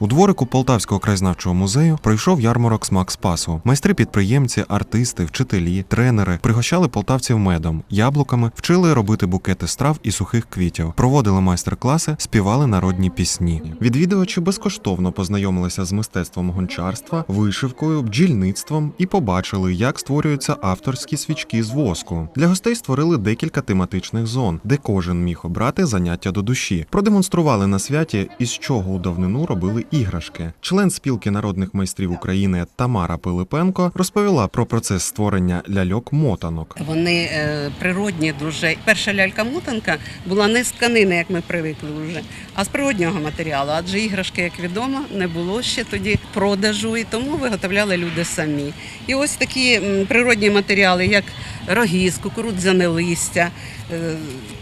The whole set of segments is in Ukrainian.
У дворику Полтавського краєзнавчого музею пройшов ярмарок смак спасу. Майстри підприємці, артисти, вчителі, тренери пригощали полтавців медом, яблуками, вчили робити букети страв і сухих квітів, проводили майстер-класи, співали народні пісні. Відвідувачі безкоштовно познайомилися з мистецтвом гончарства, вишивкою, бджільництвом і побачили, як створюються авторські свічки з воску. Для гостей створили декілька тематичних зон, де кожен міг обрати заняття до душі. Продемонстрували на святі, із чого у давнину робили іграшки. Член спілки народних майстрів України Тамара Пилипенко розповіла про процес створення ляльок-мотанок. Вони е, природні дуже. Перша лялька-мотанка була не з тканини, як ми привикли вже, а з природнього матеріалу. Адже іграшки, як відомо, не було ще тоді продажу, і тому виготовляли люди самі. І ось такі природні матеріали, як рогіз, кукурудзяне листя, е,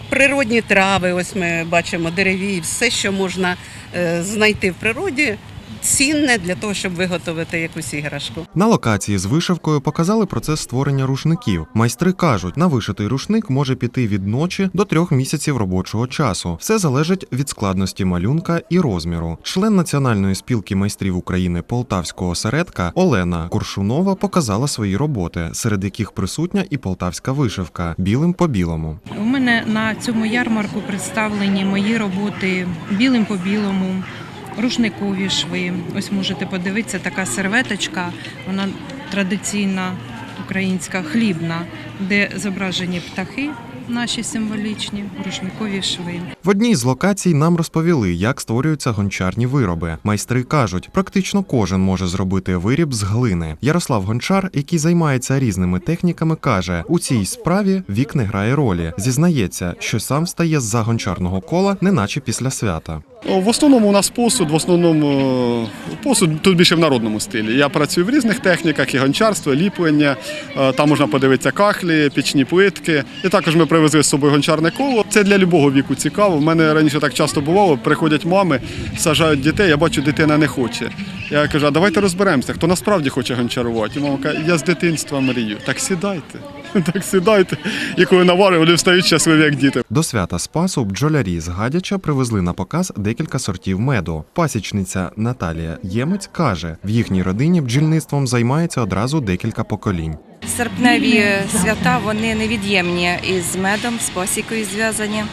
природні трави. Ось ми бачимо дереві, все, що можна е, знайти в природі. Цінне для того, щоб виготовити якусь іграшку. На локації з вишивкою показали процес створення рушників. Майстри кажуть, на вишитий рушник може піти від ночі до трьох місяців робочого часу. Все залежить від складності малюнка і розміру. Член Національної спілки майстрів України Полтавського осередка Олена Куршунова показала свої роботи, серед яких присутня і полтавська вишивка білим по білому. У мене на цьому ярмарку представлені мої роботи білим по білому, рушникові шви. Ось можете подивитися, така серветочка, вона традиційна українська хлібна, де зображені птахи наші символічні, рушникові шви. В одній з локацій нам розповіли, як створюються гончарні вироби. Майстри кажуть, практично кожен може зробити виріб з глини. Ярослав Гончар, який займається різними техніками, каже: у цій справі вік не грає ролі. Зізнається, що сам стає з-за гончарного кола, неначе після свята. О, В основному у нас посуд, в основному е, посуд тут більше в народному стилі. Я працюю в різних техніках, і гончарство, ліплення. Е, Там можна подивитися кахлі, пічні плитки. І також ми привезли з собою гончарне коло. Це для любого віку цікаво. В мене раніше так часто бувало. Приходять мами, сажають дітей. Я бачу, дитина не хоче. Я кажу, а давайте розберемося, хто насправді хоче гончарувати. І мама каже, я з дитинства мрію. Так сідайте. Так сідайте. І коли наварив, вони встають щасливі, як діти. До свята Спасу бджолярі з Гадяча привезли на показ декілька сортів меду. Пасічниця Наталія Ємець каже, в їхній родині бджільництвом займається одразу декілька поколінь. Серпневі свята вони невід'ємні із медом, з пасікою зв'язані.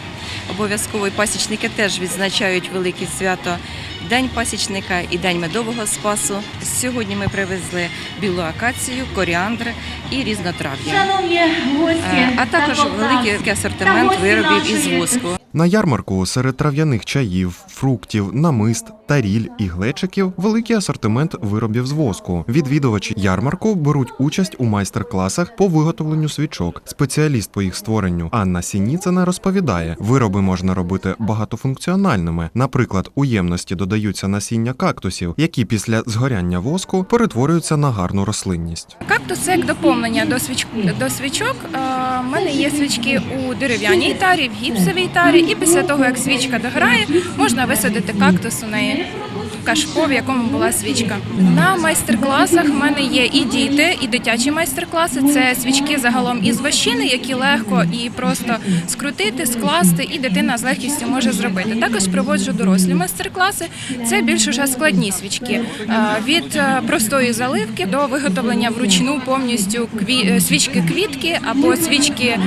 Обов'язково і пасічники теж відзначають велике свято День пасічника і День медового спасу. Сьогодні ми привезли білу акацію, коріандр і різнотрав'я. Шановні гості, Е, А також великий асортимент виробів із воску. На ярмарку серед трав'яних чаїв, фруктів, намист, таріль і глечиків великий асортимент виробів з воску. Відвідувачі ярмарку беруть участь у майстер-класах по виготовленню свічок. Спеціаліст по їх створенню Анна Сініцина розповідає, вироби можна робити багатофункціональними. Наприклад, у ємності додаються насіння кактусів, які після згоряння воску перетворюються на гарну рослинність. Кактус це як доповнення до свіч до свічок. У мене є свічки у дерев'яній тарі, в гіпсовій тарі, і після того, як свічка дограє, можна висадити кактус у неї кашпо, в якому була свічка. На майстер-класах в мене є і діти, і дитячі майстер-класи. Це свічки загалом із вощини, які легко і просто скрутити, скласти, і дитина з легкістю може зробити. Також проводжу дорослі майстер-класи. Це більш уже складні свічки Е, від е, простої заливки до виготовлення вручну повністю е, свічки квітки або свічки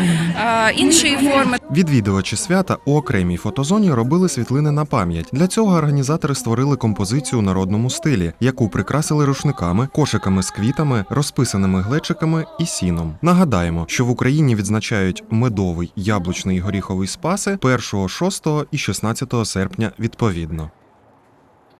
іншої форми. Відвідувачі свята у окремій фотозоні робили світлини на пам'ять. Для цього організатори створили композицію у народному стилі, яку прикрасили рушниками, кошиками з квітами, розписаними глечиками і сіном. Нагадаємо, що в Україні відзначають медовий, яблучний і горіховий спаси 1, 6 і 16 серпня відповідно.